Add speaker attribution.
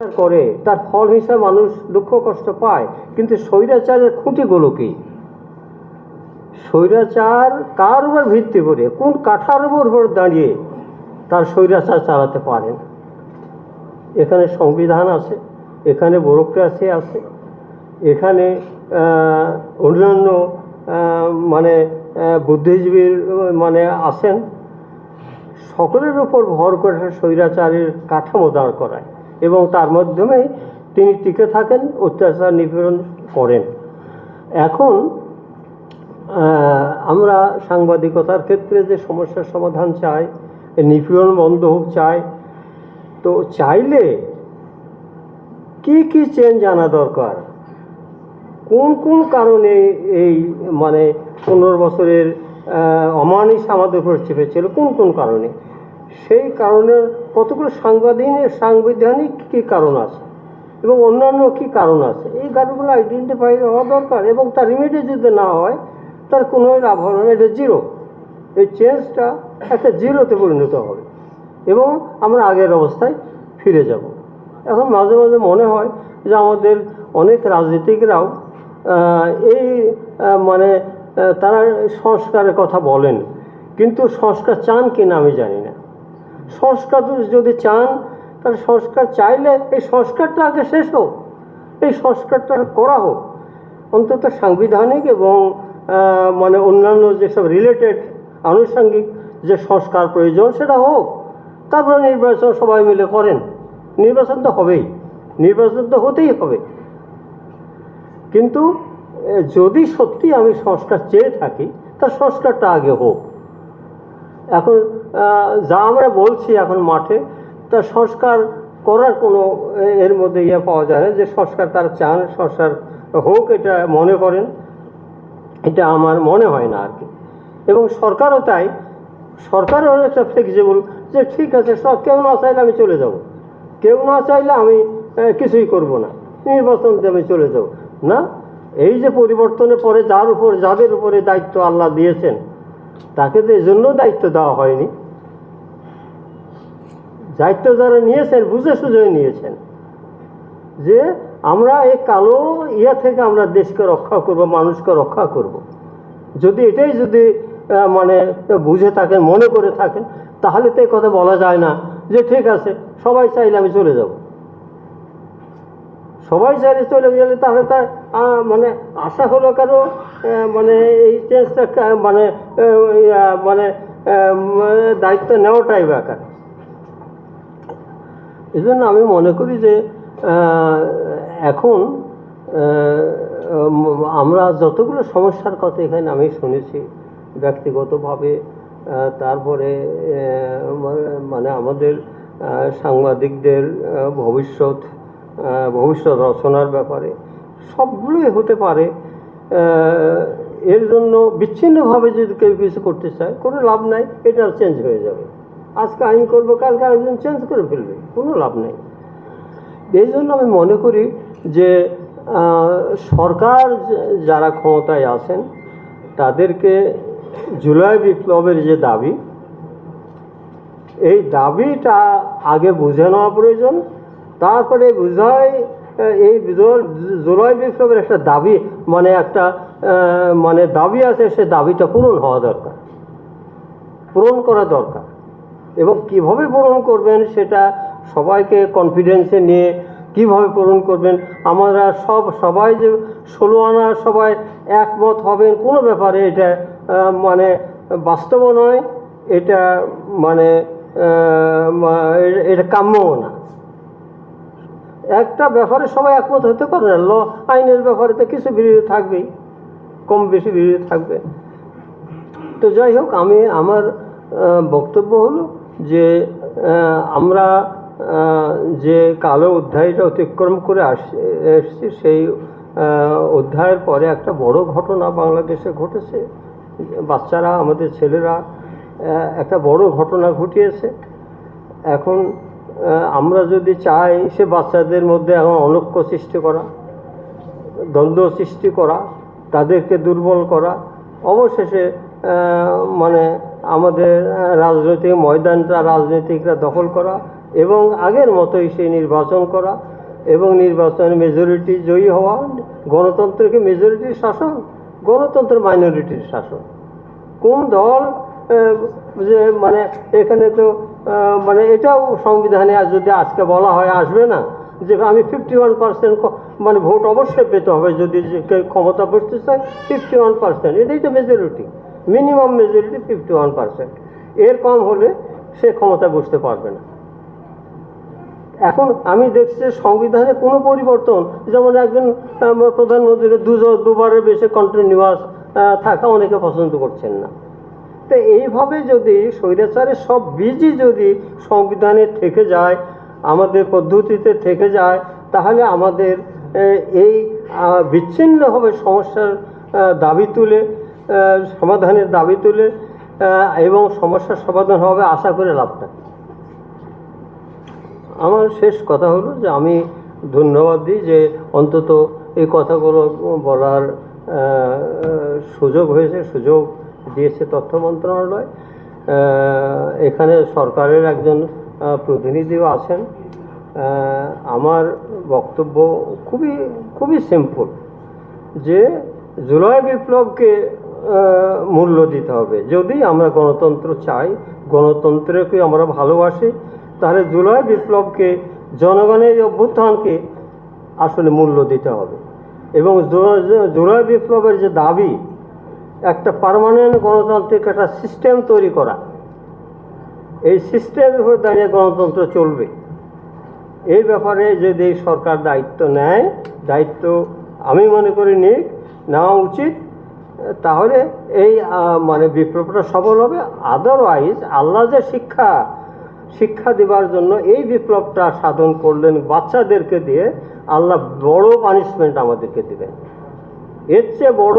Speaker 1: করে, তার ফল হিসাবে মানুষ দুঃখ কষ্ট পায়। কিন্তু স্বৈরাচারের খুঁটিগুলো কি? স্বৈরাচার কার উপর ভিত্তি করে? কোন কাঠার উপর দাঁড়িয়ে তার স্বৈরাচার চালাতে পারেন? এখানে সংবিধান আছে, এখানে ব্যুরোক্রেসি আছে, এখানে অন্যান্য মানে বুদ্ধিজীবীর মানে আছেন। সকলের উপর ভর করে স্বৈরাচারের কাঠামো দাঁড় করায়। এবং তার মাধ্যমে তিনি টিকে থাকেন, অত্যাচার নিপীড়ন করেন। এখন আমরা সাংবাদিকতার ক্ষেত্রে যে সমস্যার সমাধান চাই নিপীড়ন বন্ধ হোক চাই, তো চাইলে কি কি চেঞ্জ আনা দরকার? কোন কোন কারণে এই মানে পনেরো বছরের অমানিস আমাদের উপর চেপেছিল? কোন কোন কারণে? সেই কারণের কতগুলো সাংবাদিক, সাংবিধানিক কী কারণ আছে এবং অন্যান্য কী কারণ আছে? এই কারণগুলো আইডেন্টিফাই হওয়া দরকার এবং তার রিমেডি যদি না হয়, তার কোনো লাভ হবে না। এটা জিরো এই চেঞ্জটা একটা জিরোতে পরিণত হবে এবং আমরা আগের অবস্থায় ফিরে যাব। এখন মাঝে মাঝে মনে হয় যে আমাদের অনেক রাজনীতিকরাও এই মানে তারা সংস্কারের কথা বলেন, কিন্তু সংস্কার চান কিনা আমি জানি না। সংস্কার যদি চান, তাহলে সংস্কার চাইলে এই সংস্কারটা আগে শেষ হোক। এই সংস্কারটা করা হোক। অন্তত সাংবিধানিক এবং মানে অন্যান্য যেসব রিলেটেড আনুষঙ্গিক যে সংস্কার প্রয়োজন, সেটা হোক। তারপরে নির্বাচন সবাই মিলে করেন। নির্বাচন তো হবেই। নির্বাচন তো হতেই হবে। কিন্তু যদি সত্যি আমি সংস্কার চেয়ে থাকি তার সংস্কারটা আগে হোক। এখন যা আমরা বলছি এখন মাঠে, তা সংস্কার করার কোনো এর মধ্যে ইয়ে পাওয়া যায় না। যে সংস্কার তার চান, সংস্কার হোক এটা মনে করেন, এটা আমার মনে হয় না আর কি। এবং সরকারও তাই, সরকারও একটা ফ্লেক্সিবল যে ঠিক আছে, সব কেউ না চাইলে আমি চলে যাব। কেউ না চাইলে আমি কিছুই করব না। নির্বাচন আমি চলে যাব। না, এই যে পরিবর্তনের পরে যার উপর, যাদের উপরে দায়িত্ব আল্লাহ দিয়েছেন তাকে তো এই জন্য দায়িত্ব দেওয়া হয়নি, দায়িত্ব যারা নিয়েছেন, বুঝে সুঝে নিয়েছেন যে আমরা এই কালো ইয়া থেকে আমরা দেশকে রক্ষা করব, মানুষকে রক্ষা করব। যদি এটাই যদি মানে বুঝে থাকেন, মনে করে থাকেন, তাহলে তো এই কথা বলা যায় না যে ঠিক আছে, সবাই চাইলে আমি চলে যাব সবাই চাইলে চলে গেলে তাহলে তার মানে আশা হলো কেন? মানে এই চেঞ্জটা মানে মানে দায়িত্ব নেওয়াটাই বেকার এই জন্য আমি মনে করি যে এখন আমরা যতগুলো সমস্যার কথা এখানে আমি শুনেছি ব্যক্তিগতভাবে তারপরে মানে আমাদের সাংবাদিকদের ভবিষ্যৎ ভবিষ্যৎ রচনার ব্যাপারে। সবগুলোই হতে পারে। এর জন্য বিচ্ছিন্নভাবে যদি কেউ কিছু করতে চায়, কোনো লাভ নাই, এটা চেঞ্জ হয়ে যাবে। আজকে আইন করব, কালকে আরেকজন চেঞ্জ করে ফেলবে, কোনো লাভ নেই। এই জন্য আমি মনে করি যে সরকার যারা ক্ষমতায় আছেন, তাদেরকে জুলাই বিপ্লবের যে দাবি, এই দাবিটা আগে বুঝে নেওয়া প্রয়োজন তারপরে বুঝাই এই বিজয়- জুলাই বিপ্লবের একটা দাবি মানে একটা মানে দাবি আছে, সে দাবিটা পূরণ হওয়া দরকার। পূরণ করা দরকার। এবং কীভাবে পূরণ করবেন সেটা সবাইকে কনফিডেন্সে নিয়ে কীভাবে পূরণ করবেন, আমরা সব, সবাই যে ষোলো আনা সবাই একমত হবেন, কোনো ব্যাপারে এটা মানে বাস্তব নয়, এটা মানে এটা কাম্যও না। একটা ব্যাপারে সবাই একমত হতে পারে না। ল, আইনের ব্যাপারে তো কিছু বিরোধী থাকবেই, কম বেশি বিরোধী থাকবে। তো যাই হোক, আমি, আমার বক্তব্য হলো যে আমরা যে কালো অধ্যায়টা অতিক্রম করে আস, এসছি, সেই অধ্যায়ের পরে একটা বড় ঘটনা বাংলাদেশে ঘটেছে। বাচ্চারা, আমাদের ছেলেরা একটা বড় ঘটনা ঘটিয়েছে। এখন আমরা যদি চাই সে বাচ্চাদের মধ্যে এখন অনৈক্য সৃষ্টি করা, দ্বন্দ্ব সৃষ্টি করা, তাদেরকে দুর্বল করা, অবশেষে মানে আমাদের রাজনৈতিক ময়দানটা রাজনীতিকরা দখল করা এবং আগের মতোই সেই নির্বাচন করা এবং নির্বাচনে মেজরিটি জয়ী হওয়া, গণতন্ত্রকে মেজরিটির শাসন, গণতন্ত্র মাইনরিটির শাসন। কোন দল যে মানে এখানে তো মানে এটাও সংবিধানে যদি আজকে বলা হয় আসবে না যে আমি ফিফটি ওয়ান পার্সেন্ট মানে ভোট অবশ্যই পেতে হবে যদি ক্ষমতা বসতে চায় ফিফটি ওয়ান পার্সেন্ট এটাই তো majority minimum majority fifty one percent এর কম হলে সে ক্ষমতা বসতে পারবে না। এখন আমি দেখছি সংবিধানে কোনো পরিবর্তন যেমন একজন আম, প্রধানমন্ত্রীকে দুজন দুবারের বেশি কন্টিনিউয়াস থাকা অনেকে পছন্দ করছেন না। তো এইভাবে যদি স্বৈরাচারের সব বীজই যদি সংবিধানে থেকে যায়, আমাদের পদ্ধতিতে থেকে যায়, তাহলে আমাদের এই বিচ্ছিন্নভাবে সমস্যার দাবি তুলে সমাধানের দাবি তুলে এবং সমস্যার সমাধান হবে আশা করে লাভ নাই আমার শেষ কথা হলো যে আমি ধন্যবাদ দিই যে অন্তত এই কথাগুলো বলার সুযোগ হয়েছে, সুযোগ দিয়েছে তথ্য মন্ত্রণালয় এখানে সরকারের একজন প্রতিনিধিও আছেন। আমার বক্তব্য খুবই খুবই সিম্পল, যে জুলাই বিপ্লবকে মূল্য দিতে হবে। যদি আমরা গণতন্ত্র চাই, গণতন্ত্রকে আমরা ভালোবাসি, তাহলে জুলাই বিপ্লবকে, জনগণের অভ্যুত্থানকে আসলে মূল্য দিতে হবে। এবং জুলাই বিপ্লবের যে দাবি পার্মানেন্ট গণতান্ত্রিক একটা সিস্টেম তৈরি করা। এই সিস্টেমের উপর দাঁড়িয়ে গণতন্ত্র চলবে। এই ব্যাপারে যদি সরকার দায়িত্ব নেয়, দায়িত্ব আমি মনে করি নিক, নেওয়া উচিত, তাহলে এই মানে বিপ্লবটা সফল হবে। আদারওয়াইজ আল্লাহ যে শিক্ষা শিক্ষা দেবার জন্য এই বিপ্লবটা সাধন করলেন বাচ্চাদেরকে দিয়ে, আল্লাহ বড় পানিশমেন্ট আমাদেরকে দেবেন। এর চেয়ে বড়